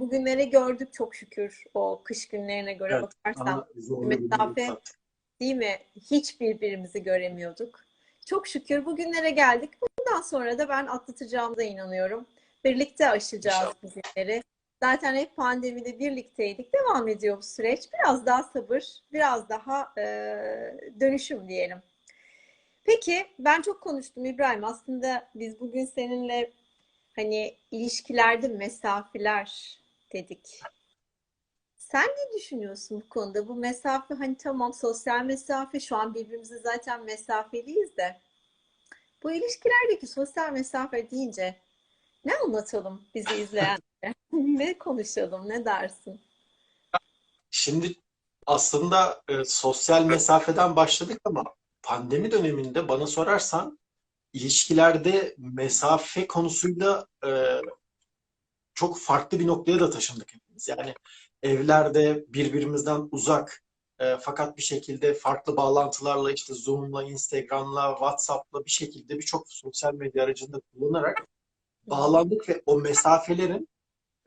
bugünleri gördük çok şükür o kış günlerine göre Evet, bakarsan. Mesafe değil mi? Hiç birbirimizi göremiyorduk. Çok şükür bugünlere geldik. Bundan sonra da ben atlatacağımıza inanıyorum. Birlikte aşacağız İnşallah. bu günleri. Zaten hep pandemide birlikteydik. Devam ediyor bu süreç. Biraz daha sabır, biraz daha e, dönüşüm diyelim. Peki ben çok konuştum İbrahim. Aslında biz bugün seninle hani ilişkilerde mesafeler dedik. Sen ne düşünüyorsun bu konuda? Bu mesafe hani tamam sosyal mesafe şu an birbirimize zaten mesafeliyiz de bu ilişkilerdeki sosyal mesafe deyince ne anlatalım bizi izleyenlere? Ne konuşalım? Ne dersin? Şimdi aslında e, sosyal mesafeden başladık ama pandemi döneminde bana sorarsan ilişkilerde mesafe konusuyla e, çok farklı bir noktaya da taşındık hepimiz. Yani evlerde birbirimizden uzak e, fakat bir şekilde farklı bağlantılarla işte Zoom'la, Instagram'la, WhatsApp'la bir şekilde birçok sosyal medya aracını kullanarak bağlandık ve o mesafelerin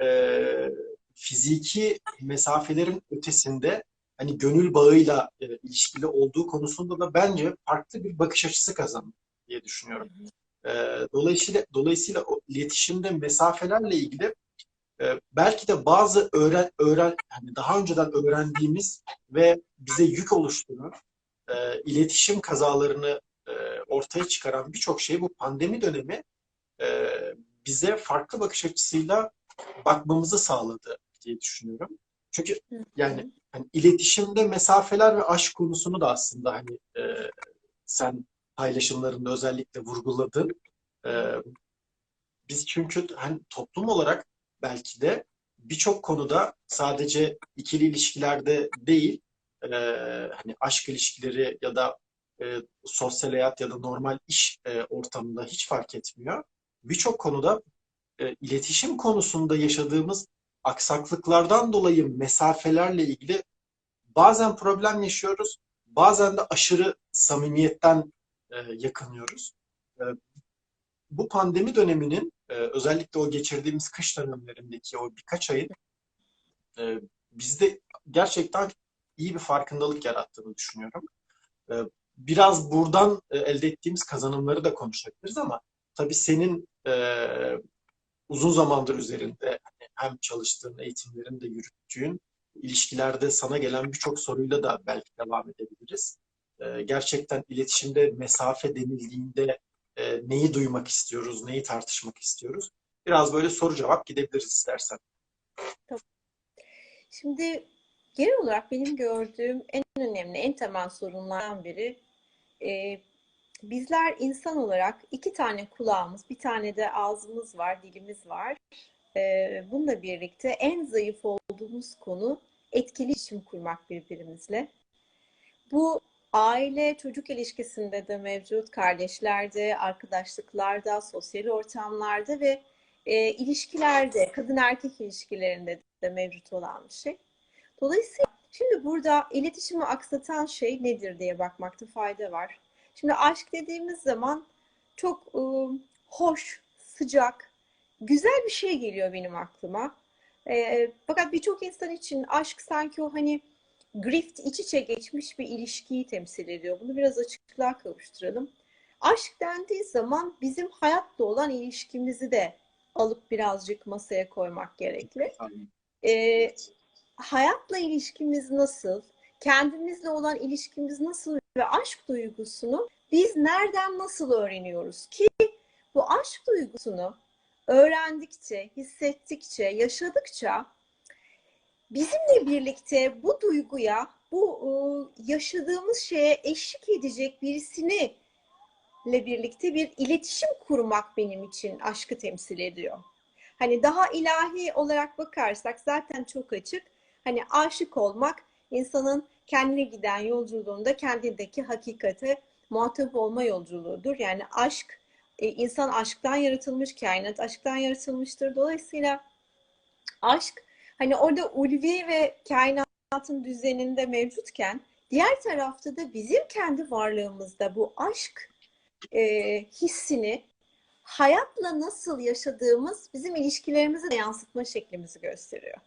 e, fiziki mesafelerin ötesinde hani gönül bağıyla e, ilişkili olduğu konusunda da bence farklı bir bakış açısı kazandı diye düşünüyorum. E, dolayısıyla dolayısıyla o iletişimde mesafelerle ilgili e, belki de bazı öğren öğren hani daha önceden öğrendiğimiz ve bize yük oluşturan e, iletişim kazalarını e, ortaya çıkaran birçok şey bu pandemi dönemi e, bize farklı bakış açısıyla bakmamızı sağladı diye düşünüyorum. Çünkü yani hani iletişimde mesafeler ve aşk konusunu da aslında hani e, sen paylaşımlarında özellikle vurguladın. E, biz çünkü hani toplum olarak belki de birçok konuda sadece ikili ilişkilerde değil e, hani aşk ilişkileri ya da e, sosyal hayat ya da normal iş e, ortamında hiç fark etmiyor. Birçok konuda e, iletişim konusunda yaşadığımız aksaklıklardan dolayı mesafelerle ilgili bazen problem yaşıyoruz, bazen de aşırı samimiyetten e, yakınıyoruz. E, bu pandemi döneminin e, özellikle o geçirdiğimiz kış dönemlerindeki o birkaç ayın e, bizde gerçekten iyi bir farkındalık yarattığını düşünüyorum. E, biraz buradan e, elde ettiğimiz kazanımları da konuşabiliriz ama tabii senin e, uzun zamandır üzerinde hani hem çalıştığın, eğitimlerini de yürüttüğün ilişkilerde sana gelen birçok soruyla da belki devam edebiliriz. E, gerçekten iletişimde mesafe denildiğinde neyi duymak istiyoruz, neyi tartışmak istiyoruz? Biraz böyle soru cevap gidebiliriz istersen. Şimdi genel olarak benim gördüğüm en önemli, en temel sorunlardan biri e, bizler insan olarak iki tane kulağımız, bir tane de ağzımız var, dilimiz var. E, bununla birlikte en zayıf olduğumuz konu etkili iletişim kurmak birbirimizle. Bu aile çocuk ilişkisinde de mevcut, kardeşlerde, arkadaşlıklarda, sosyal ortamlarda ve e, ilişkilerde, kadın erkek ilişkilerinde de mevcut olan bir şey. Dolayısıyla şimdi burada iletişimi aksatan şey nedir diye bakmakta fayda var. Şimdi aşk dediğimiz zaman çok ıı, hoş, sıcak, güzel bir şey geliyor benim aklıma. E, fakat birçok insan için aşk sanki o hani grift iç içe geçmiş bir ilişkiyi temsil ediyor. Bunu biraz açıklığa kavuşturalım. Aşk dendiği zaman bizim hayatla olan ilişkimizi de alıp birazcık masaya koymak gerekli. Ee, hayatla ilişkimiz nasıl? Kendimizle olan ilişkimiz nasıl? Ve aşk duygusunu biz nereden nasıl öğreniyoruz? Ki bu aşk duygusunu öğrendikçe, hissettikçe, yaşadıkça bizimle birlikte bu duyguya, bu ıı, yaşadığımız şeye eşlik edecek birisini ile birlikte bir iletişim kurmak benim için aşkı temsil ediyor. Hani daha ilahi olarak bakarsak zaten çok açık. Hani aşık olmak insanın kendine giden yolculuğunda kendindeki hakikate muhatap olma yolculuğudur. Yani aşk, e, insan aşktan yaratılmış, kainat aşktan yaratılmıştır. Dolayısıyla aşk hani orada ulvi ve kainatın düzeninde mevcutken diğer tarafta da bizim kendi varlığımızda bu aşk e, hissini hayatla nasıl yaşadığımız bizim ilişkilerimizi de yansıtma şeklimizi gösteriyor.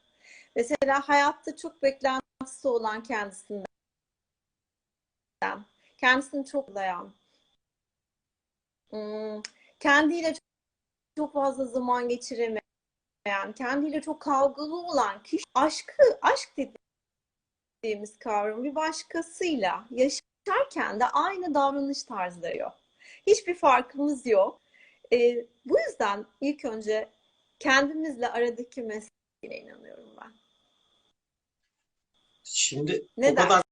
Mesela hayatta çok beklentisi olan kendisinden, kendisini çok dayan, hmm, kendiyle çok fazla zaman geçiremeyen, kendiyle çok kavgalı olan kişi aşkı, aşk dediğimiz kavram bir başkasıyla yaşarken de aynı davranış tarzları yok. Hiçbir farkımız yok. Ee, bu yüzden ilk önce kendimizle aradaki meseleye inanıyorum ben. Şimdi Ne o kadar